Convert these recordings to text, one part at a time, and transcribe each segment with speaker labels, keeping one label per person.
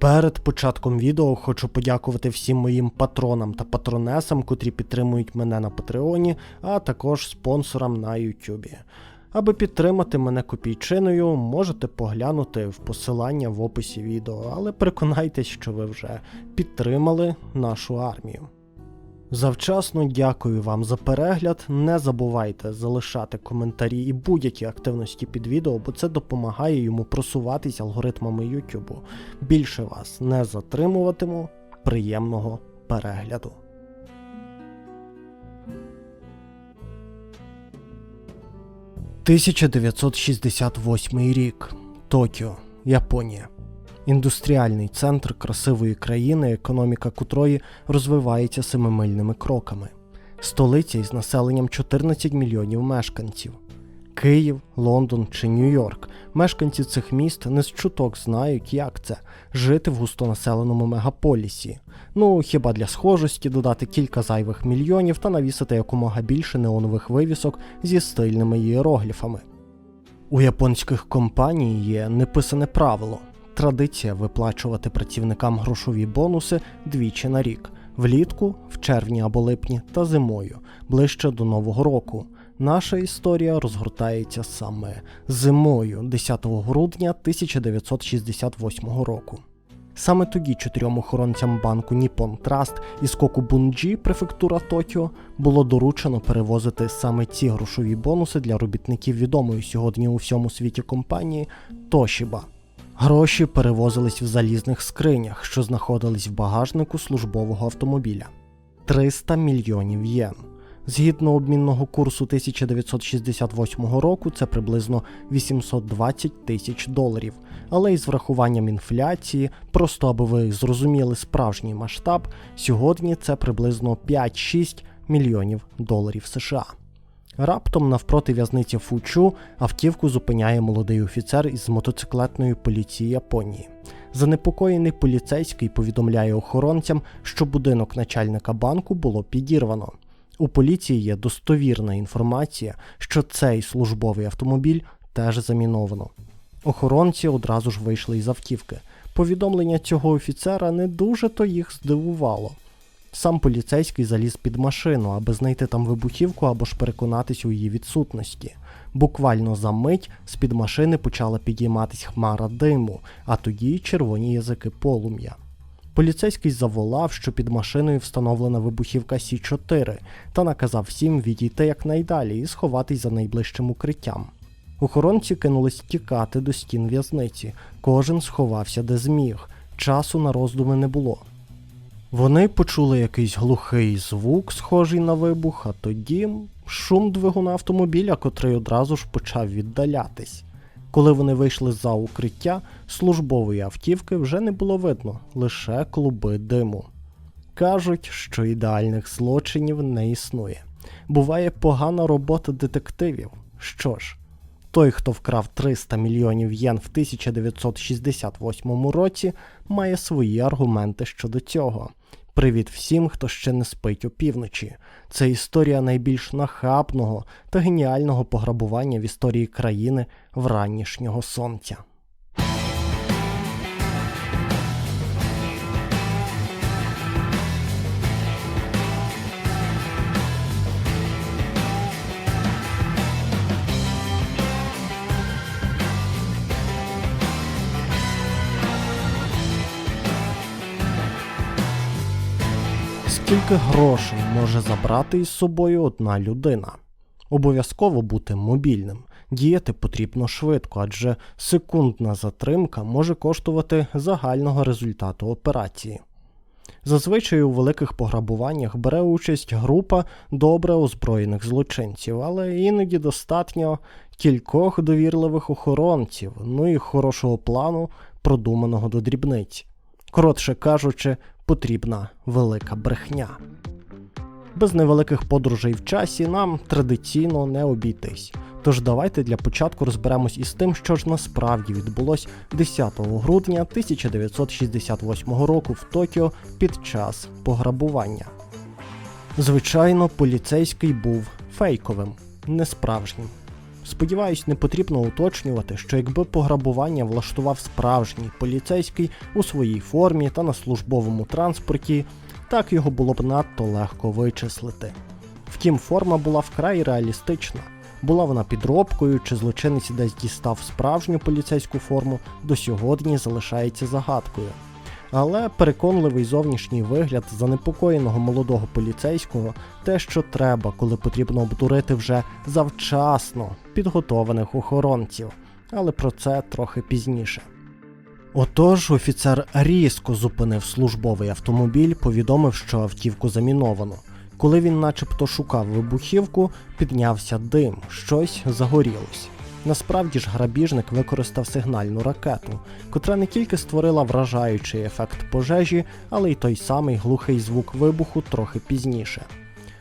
Speaker 1: Перед початком відео хочу подякувати всім моїм патронам та патронесам, котрі підтримують мене на Патреоні, а також спонсорам на Ютубі. Аби підтримати мене копійчиною, можете поглянути в посилання в описі відео, але переконайтесь, що ви вже підтримали нашу армію. Завчасно дякую вам за перегляд. Не забувайте залишати коментарі і будь-які активності під відео, бо це допомагає йому просуватись алгоритмами YouTube. Більше вас не затримуватиму. Приємного перегляду. «1968 рік. Токіо, Японія. Індустріальний центр красивої країни, економіка котрої розвивається семимильними кроками. Столиця із населенням 14 мільйонів мешканців. Київ, Лондон чи Нью-Йорк. Мешканці цих міст не з чуток знають, як це жити в густонаселеному мегаполісі. Ну хіба для схожості додати кілька зайвих мільйонів та навісити якомога більше неонових вивісок зі стильними іерогліфами. У японських компаній є неписане правило традиція виплачувати працівникам грошові бонуси двічі на рік влітку, в червні або липні та зимою, ближче до Нового року. Наша історія розгортається саме зимою 10 грудня 1968 року. Саме тоді чотирьом охоронцям банку Nippon Trust із Кокубунджі, префектура Токіо, було доручено перевозити саме ці грошові бонуси для робітників відомої сьогодні у всьому світі компанії Toshiba. Гроші перевозились в залізних скринях, що знаходились в багажнику службового автомобіля 300 мільйонів єн. Згідно обмінного курсу 1968 року, це приблизно 820 тисяч доларів. Але із врахуванням інфляції, просто аби ви зрозуміли справжній масштаб, сьогодні це приблизно 5-6 мільйонів доларів США. Раптом навпроти в'язниці Фучу автівку зупиняє молодий офіцер із мотоциклетної поліції Японії. Занепокоєний поліцейський повідомляє охоронцям, що будинок начальника банку було підірвано. У поліції є достовірна інформація, що цей службовий автомобіль теж заміновано. Охоронці одразу ж вийшли із автівки. Повідомлення цього офіцера не дуже то їх здивувало. Сам поліцейський заліз під машину, аби знайти там вибухівку або ж переконатись у її відсутності. Буквально за мить з під машини почала підійматись хмара диму, а тоді червоні язики полум'я. Поліцейський заволав, що під машиною встановлена вибухівка Сі-4, та наказав всім відійти якнайдалі і сховатись за найближчим укриттям. Охоронці кинулись тікати до стін в'язниці, кожен сховався де зміг, часу на роздуми не було. Вони почули якийсь глухий звук, схожий на вибух, а тоді шум двигуна автомобіля, котрий одразу ж почав віддалятись. Коли вони вийшли за укриття, службової автівки вже не було видно, лише клуби диму. Кажуть, що ідеальних злочинів не існує. Буває погана робота детективів. Що ж, той, хто вкрав 300 мільйонів єн в 1968 році, має свої аргументи щодо цього. Привіт всім, хто ще не спить опівночі. Це історія найбільш нахабного та геніального пограбування в історії країни вранішнього сонця. Скільки грошей може забрати із собою одна людина? Обов'язково бути мобільним. Діяти потрібно швидко, адже секундна затримка може коштувати загального результату операції. Зазвичай у великих пограбуваннях бере участь група добре озброєних злочинців, але іноді достатньо кількох довірливих охоронців, ну і хорошого плану, продуманого до дрібниць. Коротше кажучи, потрібна велика брехня. Без невеликих подорожей в часі нам традиційно не обійтись. Тож давайте для початку розберемось із тим, що ж насправді відбулось 10 грудня 1968 року в Токіо під час пограбування. Звичайно, поліцейський був фейковим, несправжнім. Сподіваюсь, не потрібно уточнювати, що якби пограбування влаштував справжній поліцейський у своїй формі та на службовому транспорті, так його було б надто легко вичислити. Втім, форма була вкрай реалістична. Була вона підробкою, чи злочинець десь дістав справжню поліцейську форму, до сьогодні залишається загадкою. Але переконливий зовнішній вигляд занепокоєного молодого поліцейського те, що треба, коли потрібно обдурити вже завчасно підготованих охоронців. Але про це трохи пізніше. Отож, офіцер різко зупинив службовий автомобіль, повідомив, що автівку заміновано. Коли він начебто шукав вибухівку, піднявся дим, щось загорілось. Насправді ж грабіжник використав сигнальну ракету, котра не тільки створила вражаючий ефект пожежі, але й той самий глухий звук вибуху трохи пізніше.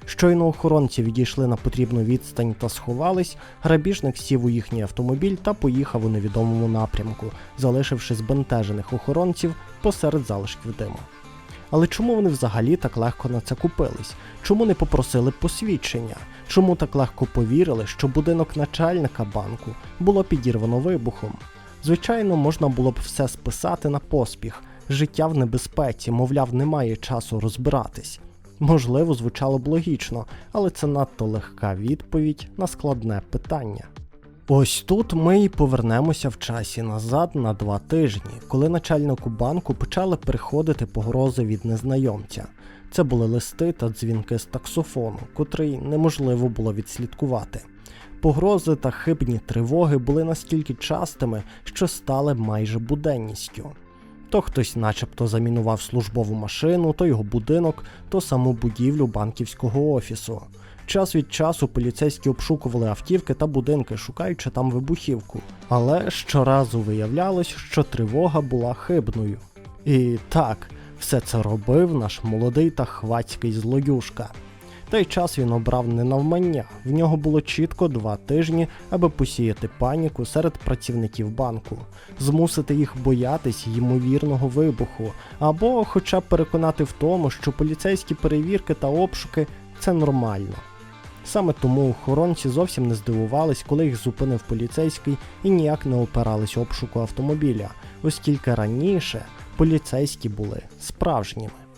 Speaker 1: Щойно охоронці відійшли на потрібну відстань та сховались, грабіжник сів у їхній автомобіль та поїхав у невідомому напрямку, залишивши збентежених охоронців посеред залишків диму. Але чому вони взагалі так легко на це купились? Чому не попросили посвідчення? Чому так легко повірили, що будинок начальника банку було підірвано вибухом? Звичайно, можна було б все списати на поспіх. Життя в небезпеці, мовляв, немає часу розбиратись. Можливо, звучало б логічно, але це надто легка відповідь на складне питання. Ось тут ми і повернемося в часі назад на два тижні, коли начальнику банку почали приходити погрози від незнайомця. Це були листи та дзвінки з таксофону, котрий неможливо було відслідкувати. Погрози та хибні тривоги були настільки частими, що стали майже буденністю. То хтось начебто замінував службову машину, то його будинок, то саму будівлю банківського офісу. Час від часу поліцейські обшукували автівки та будинки, шукаючи там вибухівку. Але щоразу виявлялось, що тривога була хибною. І так, все це робив наш молодий та хвацький злоюшка. Той час він обрав не навмання, в нього було чітко два тижні, аби посіяти паніку серед працівників банку, змусити їх боятись ймовірного вибуху, або хоча б переконати в тому, що поліцейські перевірки та обшуки це нормально. Саме тому охоронці зовсім не здивувались, коли їх зупинив поліцейський і ніяк не опирались обшуку автомобіля, оскільки раніше поліцейські були справжніми.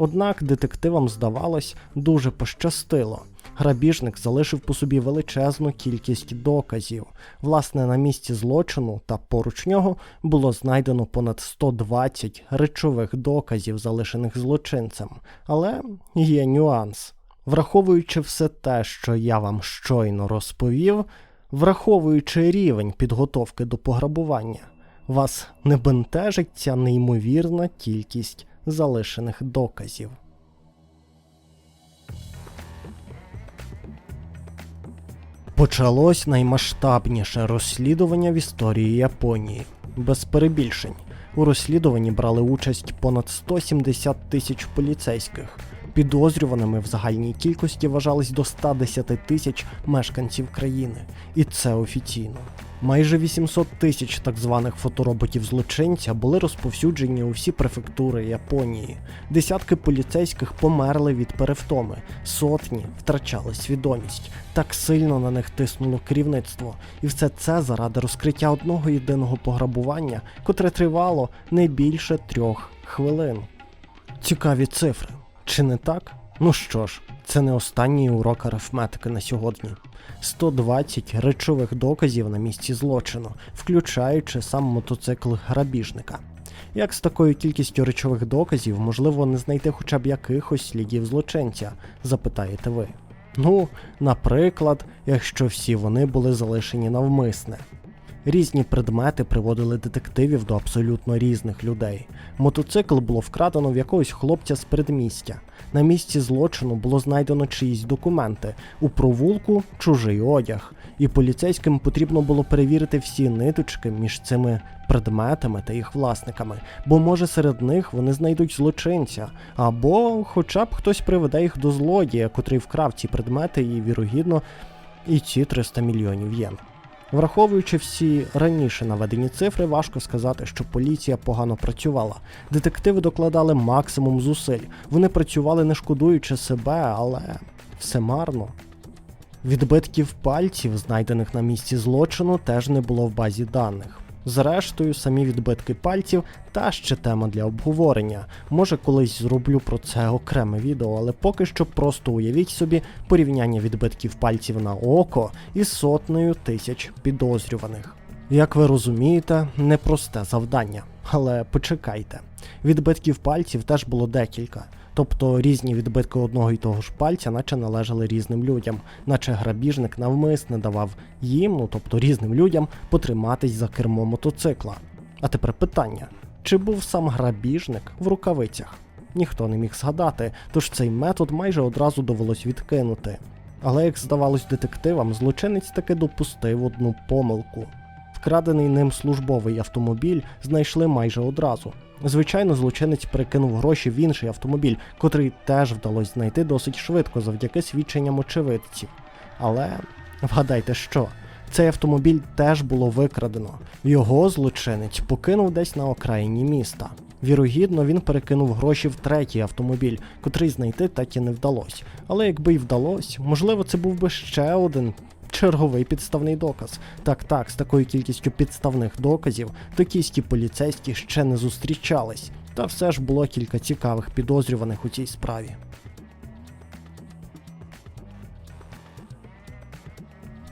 Speaker 1: Однак детективам здавалось дуже пощастило. Грабіжник залишив по собі величезну кількість доказів. Власне, на місці злочину та поруч нього було знайдено понад 120 речових доказів, залишених злочинцем. Але є нюанс. Враховуючи все те, що я вам щойно розповів, враховуючи рівень підготовки до пограбування, вас не бентежить ця неймовірна кількість залишених доказів. Почалось наймасштабніше розслідування в історії Японії. Без перебільшень. У розслідуванні брали участь понад 170 тисяч поліцейських. Підозрюваними в загальній кількості вважались до 110 тисяч мешканців країни, і це офіційно. Майже 800 тисяч так званих фотороботів злочинця були розповсюджені у всі префектури Японії. Десятки поліцейських померли від перевтоми, сотні втрачали свідомість. Так сильно на них тиснуло керівництво, і все це заради розкриття одного єдиного пограбування, котре тривало не більше трьох хвилин. Цікаві цифри. Чи не так? Ну що ж, це не останній урок арифметики на сьогодні. 120 речових доказів на місці злочину, включаючи сам мотоцикл грабіжника. Як з такою кількістю речових доказів можливо не знайти хоча б якихось слідів злочинця, запитаєте ви. Ну, наприклад, якщо всі вони були залишені навмисне. Різні предмети приводили детективів до абсолютно різних людей. Мотоцикл було вкрадено в якогось хлопця з передмістя. На місці злочину було знайдено чиїсь документи, у провулку чужий одяг, і поліцейським потрібно було перевірити всі ниточки між цими предметами та їх власниками, бо може серед них вони знайдуть злочинця, або хоча б хтось приведе їх до злодія, котрий вкрав ці предмети і, вірогідно, і ці 300 мільйонів єн. Враховуючи всі раніше наведені цифри, важко сказати, що поліція погано працювала. Детективи докладали максимум зусиль. Вони працювали не шкодуючи себе, але все марно. Відбитків пальців, знайдених на місці злочину, теж не було в базі даних. Зрештою, самі відбитки пальців та ще тема для обговорення. Може, колись зроблю про це окреме відео, але поки що просто уявіть собі порівняння відбитків пальців на око із сотнею тисяч підозрюваних. Як ви розумієте, непросте завдання. Але почекайте, відбитків пальців теж було декілька. Тобто різні відбитки одного і того ж пальця, наче належали різним людям, наче грабіжник навмисне давав їм, ну тобто різним людям, потриматись за кермо мотоцикла. А тепер питання: чи був сам грабіжник в рукавицях? Ніхто не міг згадати, тож цей метод майже одразу довелось відкинути. Але як здавалось детективам, злочинець таки допустив одну помилку. Вкрадений ним службовий автомобіль знайшли майже одразу. Звичайно, злочинець перекинув гроші в інший автомобіль, котрий теж вдалося знайти досить швидко завдяки свідченням очевидців. Але вгадайте що? Цей автомобіль теж було викрадено. Його злочинець покинув десь на окраїні міста. Вірогідно, він перекинув гроші в третій автомобіль, котрий знайти так і не вдалося. Але якби й вдалося, можливо, це був би ще один черговий підставний доказ. Так, так, з такою кількістю підставних доказів токійські поліцейські ще не зустрічались. Та все ж було кілька цікавих підозрюваних у цій справі.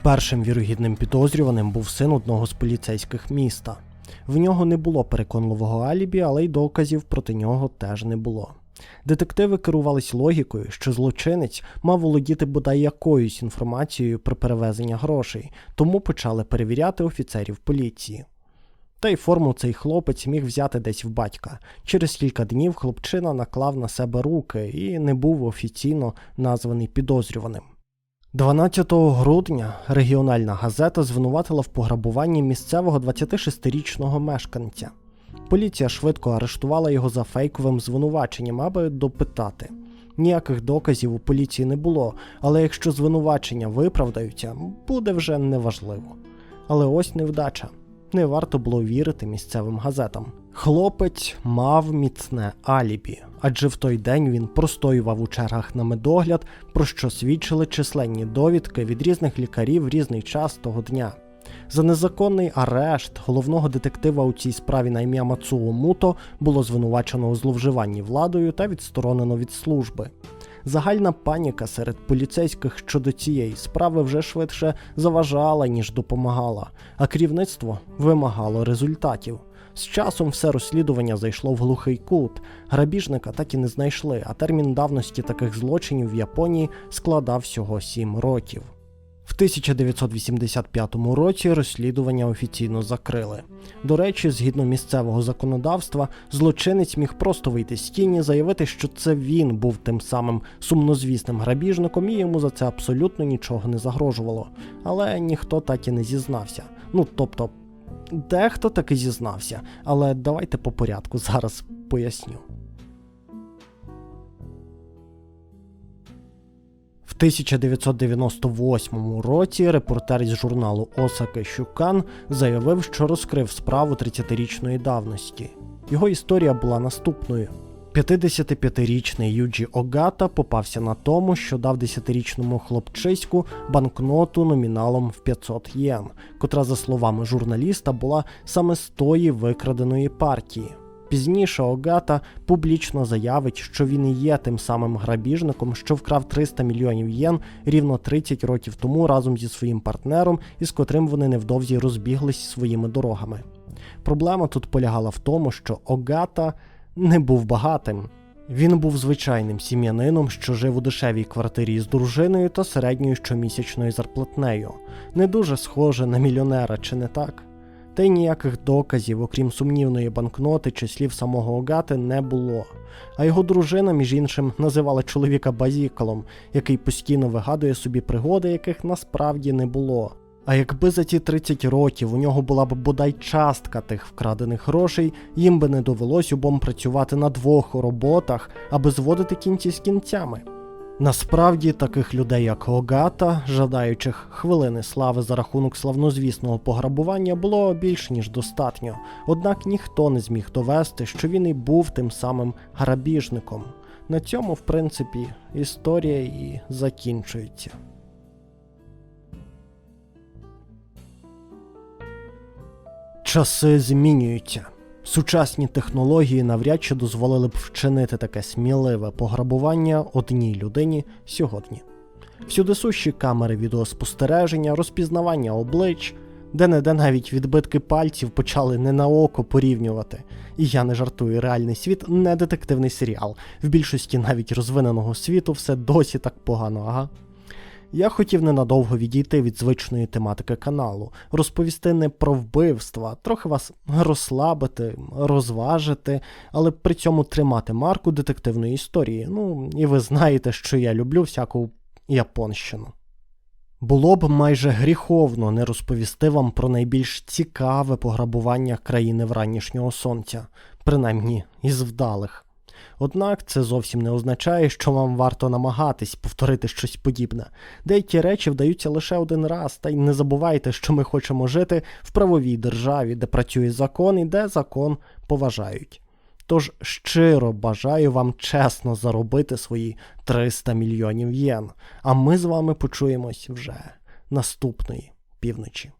Speaker 1: Першим вірогідним підозрюваним був син одного з поліцейських міста. В нього не було переконливого алібі, але й доказів проти нього теж не було. Детективи керувались логікою, що злочинець мав володіти бодай якоюсь інформацією про перевезення грошей, тому почали перевіряти офіцерів поліції. Та й форму цей хлопець міг взяти десь в батька. Через кілька днів хлопчина наклав на себе руки і не був офіційно названий підозрюваним. 12 грудня регіональна газета звинуватила в пограбуванні місцевого 26-річного мешканця. Поліція швидко арештувала його за фейковим звинуваченням, аби допитати. Ніяких доказів у поліції не було, але якщо звинувачення виправдаються, буде вже неважливо. Але ось невдача. Не варто було вірити місцевим газетам. Хлопець мав міцне алібі, адже в той день він простоював у чергах на медогляд, про що свідчили численні довідки від різних лікарів в різний час того дня. За незаконний арешт головного детектива у цій справі на ім'я Мацуо Муто було звинувачено у зловживанні владою та відсторонено від служби. Загальна паніка серед поліцейських щодо цієї справи вже швидше заважала, ніж допомагала, а керівництво вимагало результатів. З часом все розслідування зайшло в глухий кут. Грабіжника так і не знайшли, а термін давності таких злочинів в Японії складав всього 7 років. В 1985 році розслідування офіційно закрили. До речі, згідно місцевого законодавства, злочинець міг просто вийти з тіні, заявити, що це він був тим самим сумнозвісним грабіжником, і йому за це абсолютно нічого не загрожувало. Але ніхто так і не зізнався. Ну тобто, дехто таки зізнався, але давайте по порядку зараз поясню. 1998 році репортер із журналу Осаки Щукан заявив, що розкрив справу 30-річної давності. Його історія була наступною. 55-річний Юджі Огата попався на тому, що дав 10-річному хлопчиську банкноту номіналом в 500 єн, котра, за словами журналіста, була саме з тої викраденої партії. Пізніше Огата публічно заявить, що він і є тим самим грабіжником, що вкрав 300 мільйонів єн рівно 30 років тому разом зі своїм партнером, із котрим вони невдовзі розбіглись своїми дорогами. Проблема тут полягала в тому, що Огата не був багатим. Він був звичайним сім'янином, що жив у дешевій квартирі з дружиною та середньою щомісячною зарплатнею. Не дуже схоже на мільйонера, чи не так? Й ніяких доказів, окрім сумнівної банкноти чи слів самого Огати, не було. А його дружина, між іншим, називала чоловіка базікалом, який постійно вигадує собі пригоди, яких насправді не було. А якби за ті 30 років у нього була б бодай частка тих вкрадених грошей, їм би не довелось обом працювати на двох роботах, аби зводити кінці з кінцями. Насправді таких людей, як Огата, жадаючих хвилини слави за рахунок славнозвісного пограбування, було більш ніж достатньо. Однак ніхто не зміг довести, що він і був тим самим грабіжником. На цьому, в принципі, історія і закінчується. Часи змінюються. Сучасні технології навряд чи дозволили б вчинити таке сміливе пограбування одній людині сьогодні. Всюди сущі камери відеоспостереження, розпізнавання облич, де-не-де навіть відбитки пальців почали не на око порівнювати. І я не жартую, реальний світ не детективний серіал. В більшості навіть розвиненого світу все досі так погано, ага. Я хотів ненадовго відійти від звичної тематики каналу, розповісти не про вбивства, трохи вас розслабити, розважити, але при цьому тримати марку детективної історії. Ну, і ви знаєте, що я люблю всяку японщину. Було б майже гріховно не розповісти вам про найбільш цікаве пограбування країни вранішнього сонця, принаймні із вдалих. Однак це зовсім не означає, що вам варто намагатись повторити щось подібне. Деякі речі вдаються лише один раз, та й не забувайте, що ми хочемо жити в правовій державі, де працює закон і де закон поважають. Тож щиро бажаю вам чесно заробити свої 300 мільйонів єн, а ми з вами почуємось вже наступної півночі.